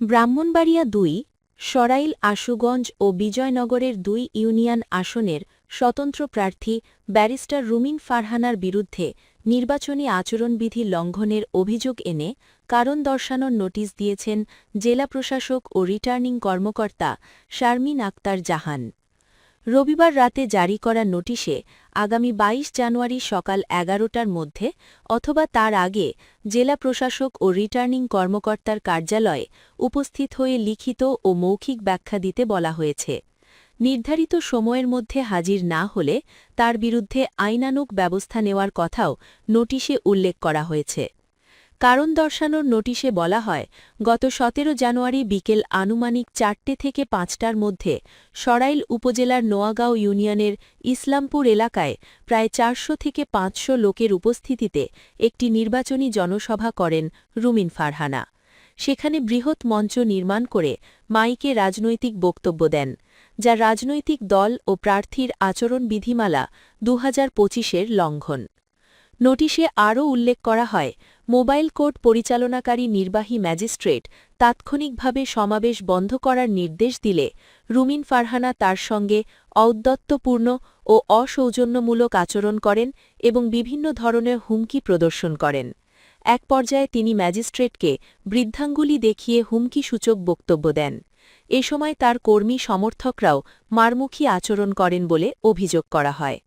ব্রাহ্মণবাড়িয়া দুই, সরাইল আশুগঞ্জ ও বিজয়নগরের দুই ইউনিয়ন আসনের স্বতন্ত্র প্রার্থী ব্যারিস্টার রুমিন ফারহানার বিরুদ্ধে নির্বাচনী আচরণবিধি লঙ্ঘনের অভিযোগ এনে কারণ দর্শানোর নোটিশ দিয়েছেন জেলা প্রশাসক ও রিটার্নিং কর্মকর্তা শারমিন আক্তার জাহান। রবিবার রাতে জারি করা নোটিশে আগামী ২২ জানুয়ারি সকাল এগারোটার মধ্যে অথবা তার আগে জেলা প্রশাসক ও রিটার্নিং কর্মকর্তার কার্যালয়ে উপস্থিত হয়ে লিখিত ও মৌখিক ব্যাখ্যা দিতে বলা হয়েছে। নির্ধারিত সময়ের মধ্যে হাজির না হলে তার বিরুদ্ধে আইনানুগ ব্যবস্থা নেওয়ার কথাও নোটিশে উল্লেখ করা হয়েছে। কারণ দর্শানোর নোটিশে বলা হয়, গত সতেরো জানুয়ারি বিকেল আনুমানিক চারটে থেকে পাঁচটার মধ্যে সরাইল উপজেলার নোয়াগাঁও ইউনিয়নের ইসলামপুর এলাকায় প্রায় চারশো থেকে পাঁচশো লোকের উপস্থিতিতে একটি নির্বাচনী জনসভা করেন রুমিন ফারহানা। সেখানে বৃহৎ মঞ্চ নির্মাণ করে মাইকে রাজনৈতিক বক্তব্য দেন, যা রাজনৈতিক দল ও প্রার্থীর আচরণ বিধিমালা দু হাজার লঙ্ঘন। নোটিশে আরও উল্লেখ করা হয় মোবাইল কোর্ট পরিচালনাকারী নির্বাহী ম্যাজিস্ট্রেট তাৎক্ষণিকভাবে সমাবেশ বন্ধ করার নির্দেশ দিলে রুমিন ফারহানা তার সঙ্গে ঔদ্ধত্যপূর্ণ ও অসৌজন্যমূলক আচরণ করেন এবং বিভিন্ন ধরনের হুমকি প্রদর্শন করেন। এক পর্যায়ে তিনি ম্যাজিস্ট্রেটকে বৃদ্ধাঙ্গুলি দেখিয়ে হুমকিসূচক বক্তব্য দেন। এ সময় তার কর্মী সমর্থকরাও মারমুখী আচরণ করেন বলে অভিযোগ করা হয়।